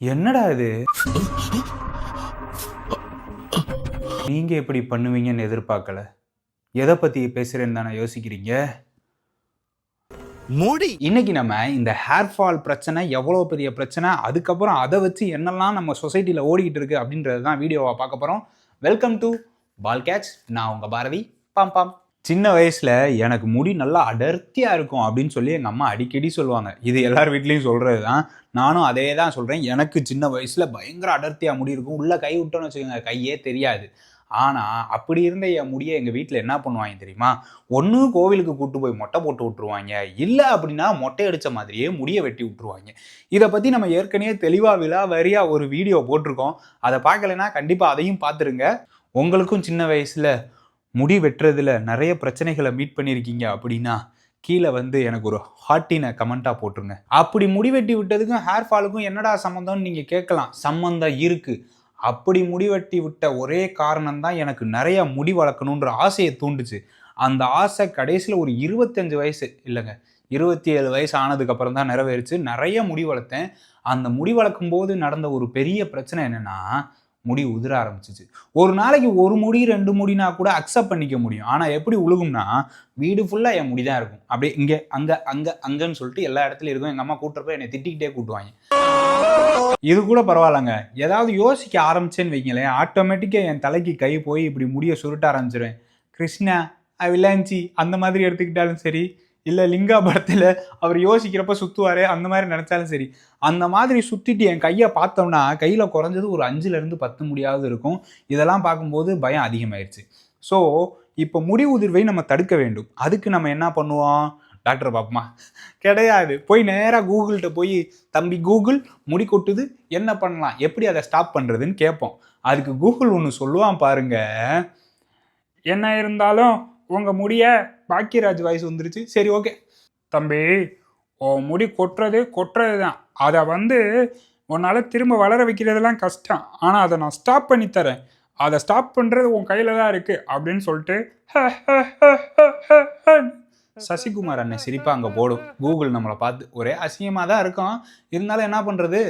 என்னடா இது? நீங்க எப்படி பண்ணுவீங்கன்னு எதிர்பார்க்கல. எதை பத்தி பேசுறேன்னு தானே யோசிக்கிறீங்க? முடி. இன்னைக்கு நம்ம இந்த ஹேர் ஃபால் பிரச்சனை எவ்வளோ பெரிய பிரச்சனை அதுக்கப்புறம் அதை வச்சு என்னெல்லாம் நம்ம சொசைட்டியில் ஓடிக்கிட்டு இருக்கு அப்படின்றது தான் வீடியோவை பார்க்க போகிறோம் வெல்கம் டு பால் கேட்ச் நான் உங்கள் பாரதி. Bomb bomb. சின்ன வயசில் எனக்கு முடி நல்லா அடர்த்தியாக இருக்கும் அப்படின்னு சொல்லி எங்கள் அம்மா அடிக்கடி சொல்லுவாங்க. இது எல்லார் வீட்லேயும் சொல்கிறது தான் நானும் அதே தான் சொல்கிறேன் எனக்கு சின்ன வயசில் பயங்கர அடர்த்தியாக முடி இருக்கும். உள்ளே கை விட்டோன்னு வச்சுக்கோங்க கையே தெரியாது. ஆனால் அப்படி இருந்த என் முடியை எங்கள் வீட்டில் என்ன பண்ணுவாங்க தெரியுமா? ஒன்று கோவிலுக்கு கூட்டு போய் மொட்டை போட்டு விட்ருவாங்க இல்லை அப்படின்னா மொட்டை அடித்த மாதிரியே முடியை வெட்டி விட்ருவாங்க இதை பற்றி நம்ம ஏற்கனவே தெளிவாக விழா வரியாக ஒரு வீடியோ போட்டிருக்கோம். அதை பார்க்கலைன்னா கண்டிப்பாக அதையும் பார்த்துருங்க. உங்களுக்கும் சின்ன வயசில் முடி வெட்டுறதுல நிறைய பிரச்சனைகளை மீட் பண்ணியிருக்கீங்க அப்படின்னா கீழே வந்து எனக்கு ஒரு ஹாட்டினை கமெண்ட்டாக போட்டுருங்க. அப்படி முடி வெட்டி விட்டதுக்கும் ஹேர் ஃபாலுக்கும் என்னடா சம்மந்தம்னு நீங்கள் கேட்கலாம். சம்மந்தம் இருக்குது அப்படி முடி வெட்டி விட்ட ஒரே காரணம் தான் எனக்கு நிறைய முடி வளர்க்கணுன்ற ஆசையை தூண்டுச்சு. அந்த ஆசை கடைசியில் ஒரு இருபத்தஞ்சு வயசு இல்லைங்க இருபத்தி ஏழு வயசு ஆனதுக்கப்புறம் தான் நிறைவேறிச்சு. நிறைய முடி வளர்த்தேன். அந்த முடி வளர்க்கும் போது நடந்த ஒரு பெரிய பிரச்சனை என்னென்னா முடி உதிர ஆரம்பிச்சிச்சு. ஒரு நாளைக்கு ஒரு முடி ரெண்டு முடினா கூட அக்செப்ட் பண்ணிக்க முடியும். ஆனால் எப்படி உழுகும்னா வீடு ஃபுல்லாக என் முடி தான் இருக்கும். அப்படியே இங்கே அங்கே அங்கே அங்கன்னு சொல்லிட்டு எல்லா இடத்துலையும் இருக்கும். எங்கள் அம்மா கூட்டுறப்ப என்னை திட்டிக்கிட்டே கூட்டுவாங்க. இது கூட பரவாயில்லங்க. ஏதாவது யோசிக்க ஆரம்பிச்சேன்னு வைங்களேன். ஆட்டோமேட்டிக்காக என் தலைக்கு கை போய் இப்படி முடிய சுருட்ட ஆரம்பிச்சிருவேன். கிருஷ்ணா விளாஞ்சி அந்த மாதிரி எடுத்துக்கிட்டாலும் சரி. இல்லை லிங்கா படத்தில் அவர் யோசிக்கிறப்ப சுற்றுவார் அந்த மாதிரி நினச்சாலும் சரி. அந்த மாதிரி சுற்றிட்டு என் கையை பார்த்தோம்னா கையில் குறைஞ்சது ஒரு அஞ்சுலேருந்து பத்து முடியாவது இருக்கும். இதெல்லாம் பார்க்கும்போது பயம் அதிகமாயிருச்சு. ஸோ இப்போ முடி உதிர்வை நம்ம தடுக்க வேண்டும். அதுக்கு நம்ம என்ன பண்ணுவோம்? டாக்டர் பாப்பமா கிடையாது. போய் நேராக கூகுள்கிட்ட போய் தம்பி கூகுள் முடி கொட்டுது என்ன பண்ணலாம்? எப்படி அதை ஸ்டாப் பண்ணுறதுன்னு கேட்போம். அதுக்கு கூகுள் ஒன்று சொல்லுவான் பாருங்க. என்ன இருந்தாலும் உங்கள் முடியை பாக்கியராஜ் வாய்ஸ் வந்துருச்சு. சரி ஓகே தம்பி ஓ முடி கொட்டுறது கொட்டுறது தான் அதை வந்து உன்னால் திரும்ப வளர வைக்கிறதெல்லாம் கஷ்டம். ஆனால் அதை நான் ஸ்டாப் பண்ணி தரேன். அதை ஸ்டாப் பண்ணுறது உன் கையில் தான் இருக்குது அப்படின்னு சொல்லிட்டு சசிகுமார் அண்ணன் சிரிப்பாக அங்கே போடும். கூகுள் நம்மளை பார்த்து ஒரே அசிங்கமாக தான் இருக்கும் இருந்தாலும் என்ன பண்ணுறது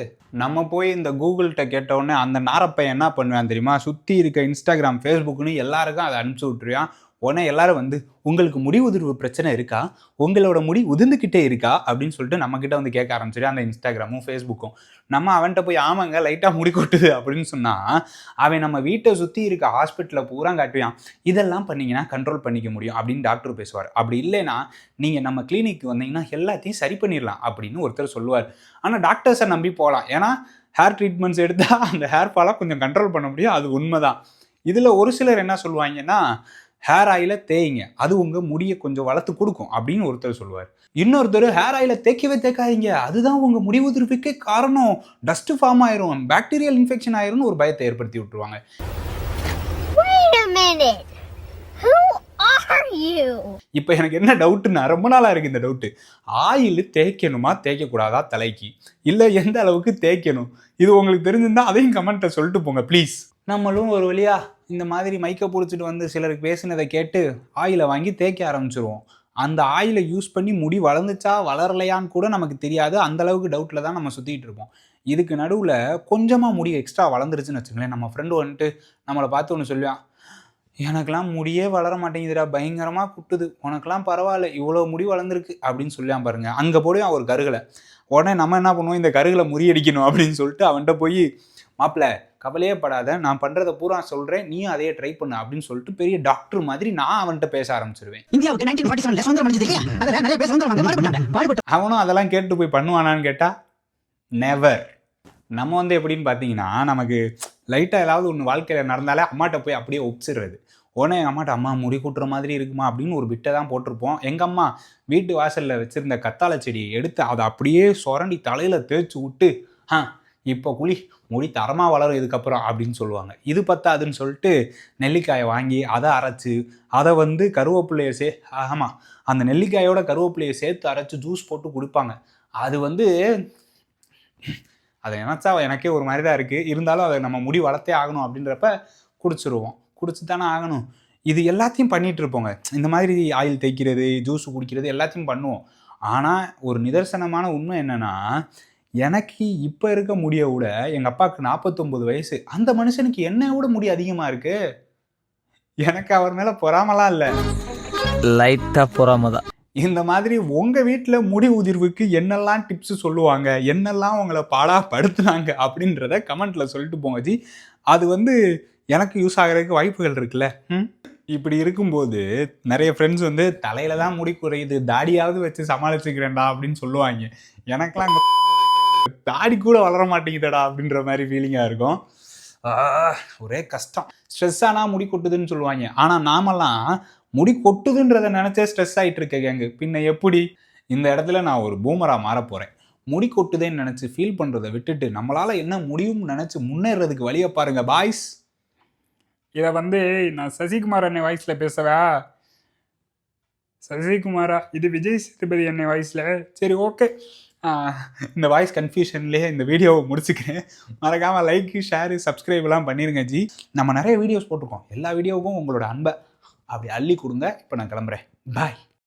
நம்ம போய் இந்த கூகுள்கிட்ட கேட்டவுடனே அந்த நாரப்பையன் என்ன பண்ணுவேன் தெரியுமா? சுற்றி இருக்க இன்ஸ்டாகிராம் ஃபேஸ்புக்னு எல்லாருக்கும் அதை அனுப்பிச்சி விட்ருவான் உடனே எல்லாரும் வந்து உங்களுக்கு முடி உதிர்வு பிரச்சனை இருக்கா? உங்களோட முடி உதிர்ந்துக்கிட்டே இருக்கா? அப்படின்னு சொல்லிட்டு நம்மக்கிட்ட வந்து கேட்க ஆரம்பிச்சிட்டு அந்த இன்ஸ்டாகிராமும் ஃபேஸ்புக்கும். நம்ம அவன்கிட்ட போய் ஆமாங்க லைட்டாக முடி கொட்டுது. அப்படின்னு சொன்னால் அவன் நம்ம வீட்டை சுற்றி இருக்க ஹாஸ்பிட்டலில் பூரா காட்டுவான். இதெல்லாம் பண்ணிங்கன்னா கண்ட்ரோல் பண்ணிக்க முடியும் அப்படின்னு டாக்டர் பேசுவார். அப்படி இல்லைன்னா நீங்கள் நம்ம கிளினிக் வந்தீங்கன்னா எல்லாத்தையும் சரி பண்ணிடலாம் அப்படின்னு ஒருத்தர் சொல்லுவார். ஆனால் டாக்டர்ஸை நம்பி போகலாம். ஏன்னா ஹேர் ட்ரீட்மெண்ட்ஸ் எடுத்தால் அந்த ஹேர் ஃபாலாக கொஞ்சம் கண்ட்ரோல் பண்ண முடியும். அது உண்மைதான். இதில் ஒரு சிலர் என்ன சொல்லுவாங்கன்னா ஹேர் ஆயில தேய்ங்க. அது உங்கள் முடியை கொஞ்சம் வளர்த்து கொடுக்கும் அப்படின்னு ஒருத்தர் சொல்லுவார். இன்னொருத்தர் ஹேர் ஆயில தேய்க்கவே தேய்க்காதீங்க. அதுதான் உங்கள் முடி உதிர்வுக்கே காரணம். டஸ்ட் ஃபார்ம் ஆயிரும் பாக்டீரியல் இன்ஃபெக்ஷன் ஆயிரும்னு ஒரு பயத்தை ஏற்படுத்தி விட்டுருவாங்க? இப்போ எனக்கு என்ன டவுட்டுன்னா ரொம்ப நாளாக இருக்குது இந்த டவுட்டு ஆயில் தேய்க்கணுமா தேய்க்கக்கூடாதா தலைக்கு? இல்லை எந்த அளவுக்கு தேய்க்கணும்? இது உங்களுக்கு தெரிஞ்சிருந்தா அதையும் கமெண்ட்டை சொல்லிட்டு போங்க ப்ளீஸ் நம்மளும் ஒரு வழியா இந்த மாதிரி மைக்கை பிடிச்சிட்டு வந்து சிலருக்கு பேசினதை கேட்டு ஆயிலை வாங்கி தேய்க்க ஆரம்பிச்சிருவோம். அந்த ஆயிலை யூஸ் பண்ணி முடி வளர்ந்துச்சா வளரலையான்னு கூட நமக்கு தெரியாது. அந்தளவுக்கு டவுட்டில் தான் நம்ம சுற்றிட்டு இருப்போம். இதுக்கு நடுவில் கொஞ்சமாக முடி எக்ஸ்ட்ரா வளர்ந்துருச்சுன்னு வச்சுங்களேன் நம்ம ஃப்ரெண்டு வந்துட்டு நம்மளை பார்த்து ஒன்று சொல்லுவான் எனக்கெல்லாம் முடியே வளர மாட்டேங்குதுடா. பயங்கரமாக குட்டுது. உனக்கெல்லாம் பரவாயில்ல. இவ்வளோ முடி வளர்ந்துருக்கு. அப்படின்னு சொல்லியான் பாருங்க. அங்கே போய் ஒரு கருகலை. உடனே நம்ம என்ன பண்ணுவோம்? இந்த கருகலை முறியடிக்கணும் அப்படின்னு சொல்லிட்டு அவன்கிட்ட போய் மாப்பிள்ள கவலையே படாத நான் பண்ணுறதை பூரா சொல்கிறேன் நீயும் அதையே ட்ரை பண்ணு அப்படின்னு சொல்லிட்டு பெரிய டாக்டர் மாதிரி நான் அவன்கிட்ட பேச ஆரம்பிச்சிருவேன். அவனும் அதெல்லாம் கேட்டு போய் பண்ணுவானான்னு கேட்டால் நெவர் நம்ம வந்து எப்படின்னு பார்த்தீங்கன்னா நமக்கு லைட்டாக ஏதாவது ஒன்று வாழ்க்கையில் நடந்தாலே அம்மாட்ட போய் அப்படியே ஒப்பிச்சிடுறது. உடனே எங்கள் அம்மாட்ட அம்மா முடி கூட்டுற மாதிரி இருக்குமா? அப்படின்னு ஒரு பிட்டை தான் போட்டிருப்போம். எங்கள் அம்மா வீட்டு வாசலில் வச்சுருந்த கத்தாழை செடியை எடுத்து அதை அப்படியே சுரண்டி தலையில் தேய்ச்சி விட்டு ஆ இப்போ குழி முடி தரமாக வளரும் இதுக்கப்புறம் அப்படின்னு சொல்லுவாங்க. இது பத்தாதுன்னு சொல்லிட்டு நெல்லிக்காயை வாங்கி அதை அரைச்சி அதை வந்து கருவேப்பிலையை சே ஆமாம் அந்த நெல்லிக்காயோட கருவேப்பிலையை சேர்த்து அரைச்சி ஜூஸ் போட்டு குடிப்பாங்க. அது வந்து அதை நினச்சா எனக்கே ஒரு மாதிரி தான் இருக்குது இருந்தாலும் அதை நம்ம முடி வளர்த்தே ஆகணும் அப்படின்றப்ப குடிச்சிருவோம். குடிச்சு தானே ஆகணும். இது எல்லாத்தையும் பண்ணிகிட்டு இருப்போங்க. இந்த மாதிரி ஆயில் தேய்க்கிறது ஜூஸ் குடிக்கிறது எல்லாத்தையும் பண்ணுவோம். ஆனால் ஒரு நிதர்சனமான உண்மை என்னன்னா எனக்கு இப்போ இருக்க முடிய விட எங்கள் அப்பாவுக்கு நாற்பத்தொம்பது வயசு. அந்த மனுஷனுக்கு என்ன விட முடி அதிகமாக இருக்கு? எனக்கு அவர் மேலே பொறாமலாம் இல்லை. லைட்டா பொறாம தான் இந்த மாதிரி உங்கள் வீட்டில் முடி உதிர்வுக்கு என்னெல்லாம் டிப்ஸ் சொல்லுவாங்க? என்னெல்லாம் உங்களை பாடாப்படுத்துனாங்க? அப்படின்றத கமெண்ட்டில் சொல்லிட்டு போங்க ஜி. அது வந்து எனக்கு யூஸ் ஆகிறதுக்கு வாய்ப்புகள் இருக்குல்ல. இப்படி இருக்கும்போது நிறைய ஃப்ரெண்ட்ஸ் வந்து தலையில தான் முடி குறையுது தாடியாவது வச்சு சமாளிச்சுக்கிறேன்டா அப்படின்னு சொல்லுவாங்க. எனக்கெல்லாம் தாடி கூட வளர மாட்டேங்குதடா அப்படின்ற மாதிரி ஃபீலிங்காக இருக்கும். ஒரே கஷ்டம். ஸ்ட்ரெஸ் ஆனால் முடி கொட்டுதுன்னு சொல்லுவாங்க. ஆனால் நாமெல்லாம் முடி கொட்டுதுன்றதை நினச்சே ஸ்ட்ரெஸ் ஆகிட்டு இருக்க கேங்கு பின்ன எப்படி? இந்த இடத்துல நான் ஒரு பூமராக மாற போகிறேன் முடி கொட்டுதேன்னு நினச்சி ஃபீல் பண்ணுறதை விட்டுட்டு நம்மளால் என்ன முடியும்னு நினச்சி முன்னேறதுக்கு வழியை பாருங்கள் பாய்ஸ் இதை வந்து நான் சசிகுமார் அண்ணன் வாய்ஸில் பேசவா? சசிகுமாரா இது விஜய் சேதுபதி அண்ணன் வாய்ஸில் சரி ஓகே இந்த வாய்ஸ் கன்ஃபியூஷன்லேயே இந்த வீடியோவை முடிச்சுக்கிறேன். மறக்காமல் லைக் ஷேரு சப்ஸ்கிரைப்லாம் பண்ணிடுங்க ஜி. நம்ம நிறைய வீடியோஸ் போட்டிருக்கோம். எல்லா வீடியோவுக்கும் உங்களோட அன்பை அப்படி அள்ளி கொடுங்க. இப்போ நான் கிளம்புறேன். பாய்